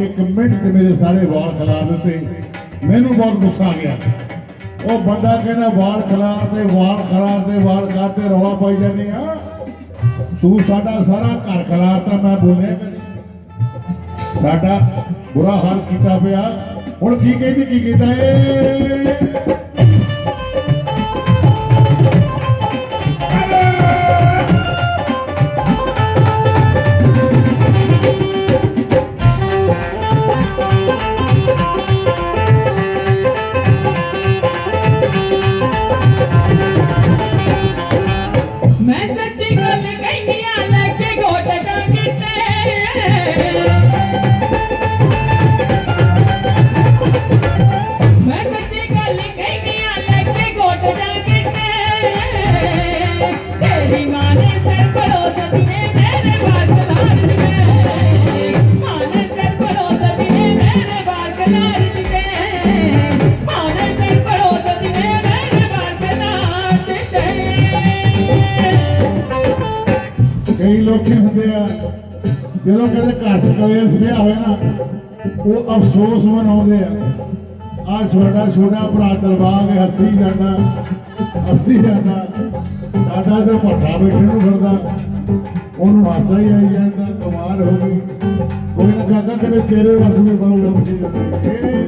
ਇੱਕ ਮਿੰਟ ਤੇ ਮੇਰੇ ਸਾਰੇ ਵਾਲ ਖਿਲਾ ਦਿੱਤੇ। ਮੈਨੂੰ ਬਹੁਤ ਗੁੱਸਾ ਆ ਗਿਆ। ਉਹ ਬੰਦਾ ਕਹਿੰਦਾ, ਵਾਲ ਖਿਲਾਰ ਤੇ ਵਾਲ ਖਿਲਾਰ ਤੇ ਵਾਲ ਕਰਦੇ ਰੌਲਾ ਪਾਈ ਜਾਂਦੀ ਆ। ਤੂੰ ਸਾਡਾ ਸਾਰਾ ਘਰ ਖਿਲਾਰਤਾ ਮੈਂ ਬੋਲਿਆ ਕਦੇ। ਸਾਡਾ ਬੁਰਾ ਹਾਲ ਕੀਤਾ ਪਿਆ। ਹੁਣ ਕੀ ਕਹਿੰਦੀ, ਕੀ ਕਹਿੰਦਾ ਏ? ਕਈ ਹੁੰਦੇ ਆ। ਜਦੋਂ ਕਦੇ ਘਰ ਚ ਕਲੇਸ਼ ਵਿਆਹ ਹੋਇਆ ਨਾ, ਉਹ ਅਫਸੋਸ ਮਨਾਉਂਦੇ ਆ। ਆ ਛੋਟਾ ਛੋਟਾ ਭਰਾ ਦਲਬਾਗ ਹੱਸੀ ਜਾਂਦਾ ਹੱਸੀ ਜਾਂਦਾ। ਸਾਡਾ ਤੇ ਭੱਠਾ ਬੈਠੇ ਨੂੰ ਫਿਰਦਾ। ਉਹਨੂੰ ਹਾਸਾ ਹੀ ਆਈ ਜਾਂਦਾ ਕਮਾਲ ਹੋ ਗਈ। ਕੋਈ ਨਾ ਕਾਕਾ ਕਦੇ ਤੇਰੇ ਵਸ ਵੀ ਬਾਹੂ ਲੱਭੀ ਜਾਂਦੀ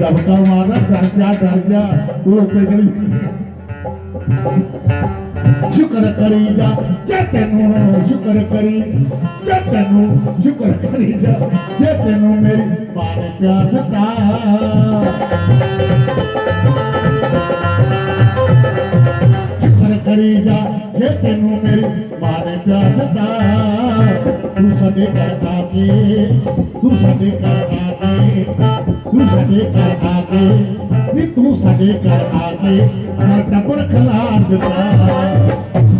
ਦਬਕਾ ਮਾਰਦਾ ਡਰ ਜਾ ਡਰ ਜਾ। ਤੂੰ ਉੱਤੇ ਚੜੀ ਸ਼ੁਕਰ ਕਰੀ ਜਾ, ਜੇ ਤੈਨੂੰ, ਸ਼ੁਕਰ ਕਰੀ, ਜੇ ਤੈਨੂੰ ਸ਼ੁਕਰ ਕਰੀ ਜਾ, ਜੇ ਤੈਨੂੰ ਮੇਰੀ ਮਾਂ ਨੇ ਪਿਆਰ ਦਿੱਤਾ। ਸ਼ੁਕਰ ਕਰੀ ਜਾ, ਜੇ ਤੈਨੂੰ ਮੇਰੀ ਮਾਂ ਨੇ ਪਿਆਰ ਦਿੱਤਾ। ਤੂੰ ਸਾਡੇ ਘਰ ਆ ਕੇ, ਤੂੰ ਸਾਡੇ ਘਰ ਆ ਕੇ ٽ کلار تون ڪر آڪي سر ٽپر کلار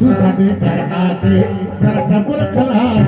تون سڏي پير آٽر کلار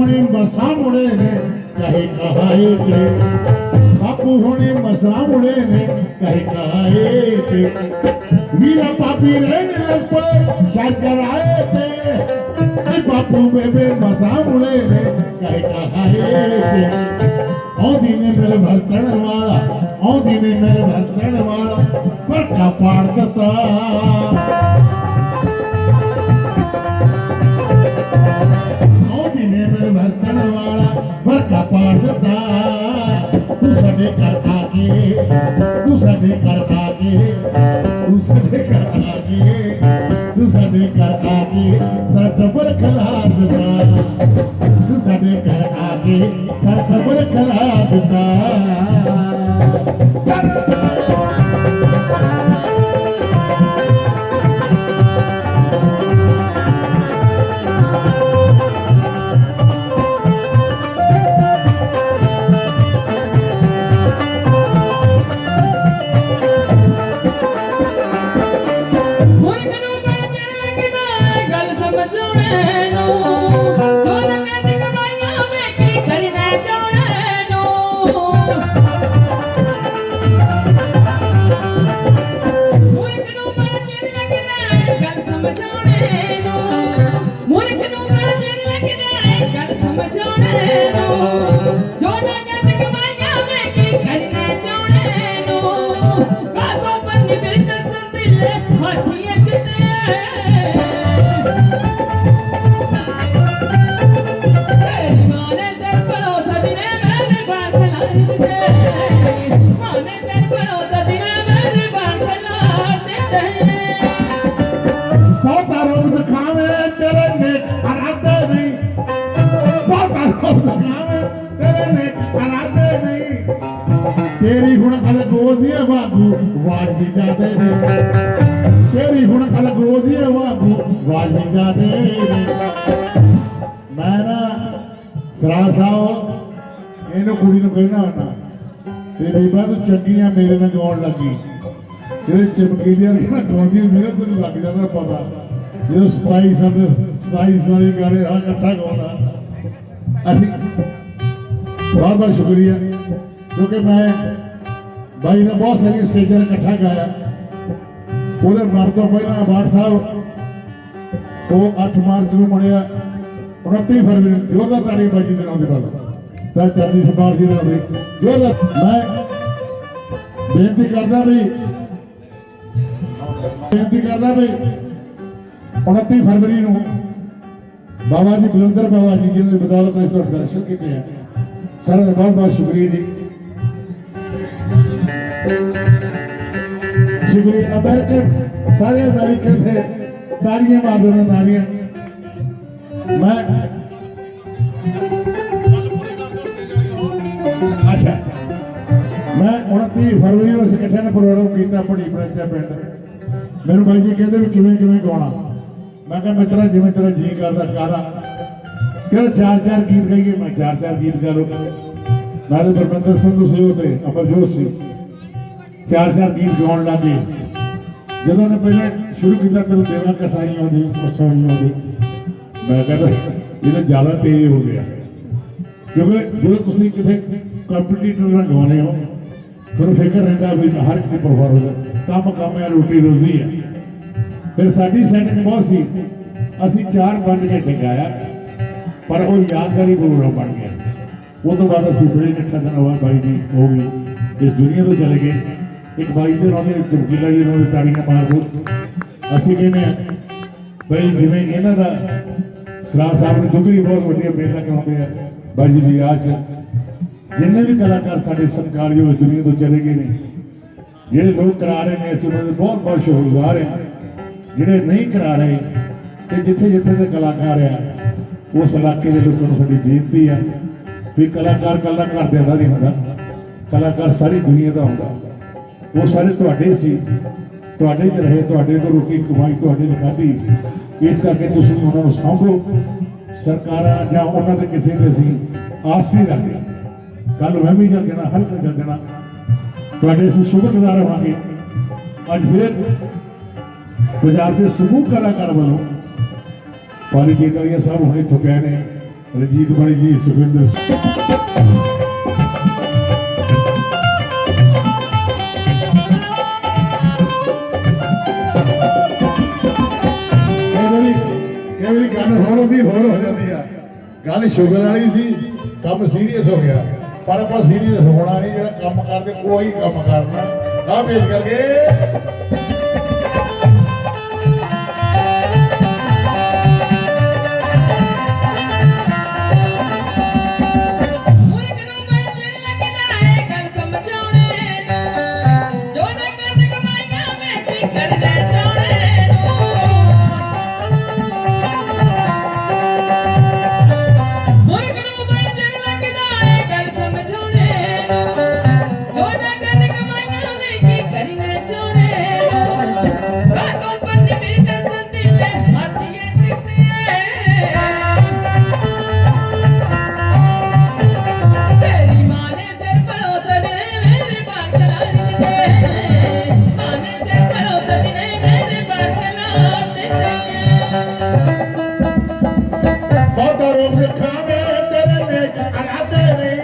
ਹੋਣੇ ਮਸਾ ਮੁੜੇ ਨੇ, ਕਹੇ ਕਹਾਏ ਤੇ। ਬਾਪੂ ਹੋਣੇ ਮਸਾ ਮੁੜੇ ਨੇ, ਕਹੇ ਕਹਾਏ ਤੇ। ਵੀਰਾ ਪਾਪੀ ਰਹਿਣ ਲੱਗ ਪਏ ਤੇ। ਬਾਪੂ ਬੇਬੇ ਮਸਾ ਮੁੜੇ ਨੇ, ਕਹੇ ਕਹਾਏ ਤੇ। ਆਉਂਦੀ ਨੇ ਮੇਰੇ ਭਰਤਣ ਵਾਲਾ, ਆਉਂਦੀ ਨੇ ਮੇਰੇ ਭਰਤਣ ਵਾਲਾ ਪਰਕਾ ਪਾੜ ਦਿੱਤਾ। ਪਰਕਾ ਤੂੰ ਸਾਡੇ ਘਰ ਆ ਕੇ, ਤੂੰ ਸਾਡੇ ਘਰ ਆ ਤੂੰ ਸਾਡੇ ਘਰ ਆ ਕੇ, ਤੂੰ ਸਾਡੇ ਘਰ ਆ ਕੇ, ਸਾਡਾ ਟੱਬਰ ਖਲਾ ਦਿੱਤਾ ਤੂੰ ਸਾਡੇ ਘਰ ਆ ਕੇ, ਸਾਡਾ ਟੱਬਰ ਖਲਾ ਦਿੱਤਾ ਵਾਜ ਵੀ ਮੈਂ ਨਾ ਸਰਾ ਸਾਹਿਬ, ਇਹਨੂੰ ਕੁੜੀ ਨੂੰ ਕਹਿਣਾ ਹੁੰਦਾ। ਤੇ ਬੀਬਾ ਤੂੰ ਚੰਗੀ ਆ ਮੇਰੇ ਨਾਲ ਗਾਉਣ ਲੱਗੀ। ਜਿਹੜੇ ਚਮਕੀਲੀਆਂ ਨੇ ਨਾ ਗਾਉਂਦੀਆਂ ਮੇਰੇ ਤੈਨੂੰ ਲੱਗ ਜਾਂਦਾ ਪਤਾ। ਜਦੋਂ 27 ਸਾਲ 27 ਸਾਲ ਦੇ ਗਾਣੇ ਆ ਇਕੱਠਾ ਗਾਉਂਦਾ। ਅਸੀਂ ਬਹੁਤ ਬਹੁਤ ਸ਼ੁਕਰੀਆ। ਕਿਉਂਕਿ ਮੈਂ ਬਾਈ ਨੇ ਬਹੁਤ ਸਾਰੀਆਂ ਸਟੇਜਾਂ ਤੇ ਇਕੱਠਾ ਗਾਇਆ। ਉਹਦੇ ਮਰ ਤੋਂ ਪਹਿਲਾਂ ਬਾੜ ਸਾਹਿਬ ਉਹ 8 ਮਾਰਚ ਨੂੰ ਮੜਿਆ 29 ਫਰਵਰੀ ਨੂੰ ਜੋਰਦਾਰ ਤਾੜੀ ਬਾਜੀ ਦੇ ਨਾਮ ਦੇ ਨਾਲ ਤਾਂ ਚਰਨੀ ਸਰਦਾਰ ਜੀ ਦੇ ਦੇ ਜੋਰਦਾਰ ਮੈਂ ਬੇਨਤੀ ਕਰਦਾ ਵੀ, ਬੇਨਤੀ ਕਰਦਾ ਵੀ 29 ਫਰਵਰੀ ਨੂੰ ਬਾਬਾ ਜੀ ਬਲਵੰਦਰ ਬਾਬਾ ਜੀ ਜਿਹਨਾਂ ਦੀ ਬਦੌਲਤ ਅਸੀਂ ਤੁਹਾਡੇ ਦਰਸ਼ਨ ਕੀਤੇ ਆ, ਸਾਰਿਆਂ ਦਾ ਬਹੁਤ ਬਹੁਤ ਸ਼ੁਕਰੀਆ ਜੀ। ਸ਼ੁਕਰੀਆ ਅਮਰੀਕਨ ਸਾਰੇ ਅਮਰੀਕਨ ਦੇ ਤਾੜੀਆਂ ਮਾਰਦੇ ਨੇ ਨਾਰੀਆਂ ਮੈਂ ਅੱਛਾ। ਮੈਂ 29 ਫਰਵਰੀ ਨੂੰ ਇਕੱਠੇ ਨੇ ਪ੍ਰੋਗਰਾਮ ਕੀਤਾ ਬੜੀ ਬਰੰਜਾ ਪਿੰਡ। ਮੈਨੂੰ ਬਾਈ ਜੀ ਕਹਿੰਦੇ ਵੀ ਕਿਵੇਂ ਕਿਵੇਂ ਗਾਉਣਾ। ਮੈਂ ਕਿਹਾ ਮਿੱਤਰਾ, ਜਿਵੇਂ ਤੇਰਾ ਜੀ ਕਰਦਾ ਕਾਰਾ ਕਹਿੰਦਾ ਚਾਰ ਚਾਰ ਗੀਤ ਗਾਈਏ। ਮੈਂ ਚਾਰ ਚਾਰ ਗੀਤ ਗਾ ਲਓ। ਨਾਲੇ ਪਰਮਿੰਦਰ ਸਿੰਘ ਸੀ ਉਹ ਤੇ ਅਮਰਜੋਤ ਸੀ ਚਾਰ ਚਾਰ ਗੀਤ ਗਾਉਣ ਲੱਗੇ ਜਦੋਂ ਨੇ ਪਹਿਲੇ ਸ਼ੁਰੂ ਕੀਤਾ, ਤੈਨੂੰ ਦੇਵਾਂ ਕਸਾਈਆਂ ਦੀ ਪਛਾਣੀਆਂ ਦੀ। ਮੈਂ ਕਹਿੰਦਾ, ਇਹ ਜ਼ਿਆਦਾ ਤੇਜ਼ ਹੋ ਗਿਆ। ਕਿਉਂਕਿ ਜਦੋਂ ਤੁਸੀਂ ਕਿਸੇ ਕੰਪੀਟੀਟਰ ਨਾਲ ਗਾਉਣੇ ਹੋ, ਤੁਹਾਨੂੰ ਫਿਕਰ ਰਹਿੰਦਾ ਵੀ ਹਰ ਇੱਕ ਦੀ ਪਰਫਾਰਮੈਂਸ ਕੰਮ ਕੰਮ ਹੈ, ਰੋਟੀ ਰੋਜ਼ੀ ਹੈ। ਫਿਰ ਸਾਡੀ ਸੈਟਿੰਗ ਬਹੁਤ ਸੀ। ਅਸੀਂ 4-5 ਘੰਟੇ ਗਾਇਆ, ਪਰ ਉਹ ਯਾਦਗਾਰੀ ਪ੍ਰੋਗਰਾਮ ਬਣ ਗਿਆ। ਉਹ ਤੋਂ ਬਾਅਦ ਅਸੀਂ ਬੜੇ ਇਕੱਠਾ ਦਿਨ ਬਾਈ ਜੀ ਹੋ ਗਈ ਇਸ ਦੁਨੀਆ ਤੋਂ ਚਲੇ ਗਏ। ਇੱਕ ਬਾਈ ਦੇ ਨਾਂ ਦੇ ਚਮਕੀਲਾ ਜੀ ਨੂੰ ਤਾੜੀਆਂ ਮਾਰ ਦਿਓ ਅਸੀਂ ਕਹਿੰਦੇ ਆ ਬਈ ਜਿਵੇਂ ਇਹਨਾਂ ਦਾ ਸਰਾਜ ਸਾਹਿਬ ਨੇ ਦੁਗਰੀ ਬਹੁਤ ਵੱਡੀਆਂ ਮੇਲਾ ਕਰਾਉਂਦੇ ਆ, ਬਾਈ ਜੀ ਦੀ ਯਾਦ ਚ। ਜਿੰਨੇ ਵੀ ਕਲਾਕਾਰ ਸਾਡੇ ਸਤਿਕਾਰਯੋਗ ਇਸ ਦੁਨੀਆ ਤੋਂ ਚਲੇ ਗਏ ਨੇ, ਜਿਹੜੇ ਲੋਕ ਕਰਾ ਰਹੇ ਨੇ, ਅਸੀਂ ਉਹਨਾਂ ਦੇ ਬਹੁਤ ਬਹੁਤ ਸ਼ੁਕਰਗੁਜ਼ਾਰ ਹਾਂ। ਜਿਹੜੇ ਨਹੀਂ ਕਰਾ ਰਹੇ ਤੇ ਜਿੱਥੇ ਜਿੱਥੇ ਦੇ ਕਲਾਕਾਰ ਆ, ਉਸ ਇਲਾਕੇ ਦੇ ਲੋਕਾਂ ਨੂੰ ਸਾਡੀ ਬੇਨਤੀ ਆ ਵੀ ਕਲਾਕਾਰ ਕੱਲਾ ਘਰ ਦੇ ਦਾ ਨਹੀਂ ਹੁੰਦਾ। ਕਲਾਕਾਰ ਸਾਰੀ ਦੁਨੀਆ ਦਾ ਹੁੰਦਾ। ਉਹ ਸਾਰੇ ਤੁਹਾਡੇ ਸੀ। ਤੁਹਾਡੇ ਚ ਰਹੇ, ਤੁਹਾਡੇ ਤੋਂ ਰੋਟੀ ਕਮਾਈ, ਤੁਹਾਡੇ ਤੋਂ ਖਾਧੀ। ਇਸ ਕਰਕੇ ਤੁਸੀਂ ਉਹਨਾਂ ਨੂੰ ਸਾਂਭੋ। ਸਰਕਾਰਾਂ ਜਾਂ ਉਹਨਾਂ ਦੇ ਕਿਸੇ ਦੇ ਸੀ ਆਸ ਨਹੀਂ ਰੱਖਦੇ। ਕੱਲ ਮੈਂ ਵੀ ਜਾ ਦੇਣਾ ਹਰ ਕੋਈ ਜਾ ਦੇਣਾ ਤੁਹਾਡੇ ਅਸੀਂ ਸ਼ੁਕਰਗੁਜ਼ਾਰ ਰਹਾਂਗੇ ਅੱਜ ਫਿਰ ਪੰਜਾਬ ਦੇ ਸਮੂਹ ਕਲਾਕਾਰ ਵੱਲੋਂ ਪਾਲੀ ਜੀਤਲੀਆ ਸਾਹਿਬ ਹੁਣੇ ਇੱਥੋਂ ਗਏ ਨੇ। ਰਜੀਤ ਬਣੀ ਜੀ, ਸੁਖਵਿੰਦਰ ਗੱਲ ਹੋਰ ਹੁੰਦੀ ਹੋਰ ਹੋ ਜਾਂਦੀ ਆ। ਗੱਲ ਸ਼ੂਗਰ ਵਾਲੀ ਸੀ, ਕੰਮ ਸੀਰੀਅਸ ਹੋ ਗਿਆ। ਪਰ ਆਪਾਂ ਸੀਰੀਅਸ ਹੋਣਾ ਨਹੀਂ, ਜਿਹੜਾ ਕੰਮ ਕਰਦੇ ਕੋਈ ਕੰਮ ਕਰਨਾ। ਆ ਪੇਸ਼ ਕਰਕੇ। ਬਹੁਤਾ ਰੋਗ ਦਿਖਾਵੇ ਤੇਰੇ ਨੇਕ ਅਰਾਦੇ ਨਹੀਂ।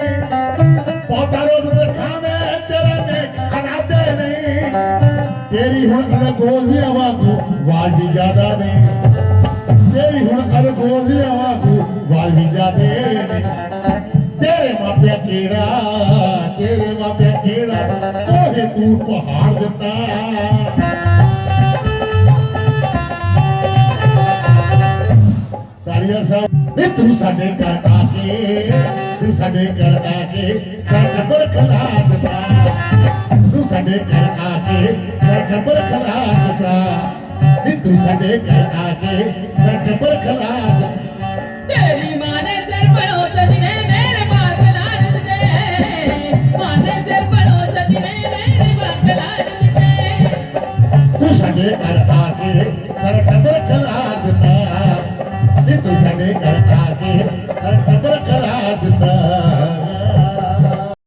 ਬਹੁਤਾ ਰੋਗ ਦਿਖਾਵੇ ਤੇਰੇ ਨੇਕ ਅਰਾਦੇ ਨਹੀਂ। ਤੇਰੀ ਹੁਣ ਅਲਗੋਜ਼ੀਆਂ ਵਾਂਗੂ ਵਾਲ ਵੀ ਜ਼ਿਆਦਾ ਨਹੀਂ ਤੇਰੀ ਹੁਣ ਅਲਗੋਜ਼ੀਆਂ ਵਾਂਗੂ ਵਾਲ ਵੀ ਜ਼ਿਆਦੇ ਨਹੀਂ ਤੇਰੇ ਮਾਪਿਆ ਕਿਹੜਾ, ਤੇਰੇ ਮਾਪਿਆ ਕਿਹੜਾ ਕੋਹੇ ਤੂੰ ਪਹਾੜ ਦਿੱਤਾ। ਤਾੜੀਆਂ ਤੂੰ ਸਾਡੇ ਘਰ ਆ ਕੇ, ਤੂੰ ਸਾਡੇ ਘਰ ਆ ਕੇ ਸਾਡਾ ਟੱਬਰ ਖਲਾ ਦਿੱਤਾ। ਤੂੰ ਸਾਡੇ ਘਰ ਆ ਕੇ ਸਾਡਾ ਟੱਬਰ ਖਲਾ ਦਿੱਤਾ। ਇਹ ਤੂੰ ਸਾਡੇ ਘਰ ਆ ਕੇ ਸਾਡਾ ਟੱਬਰ ਖਲਾ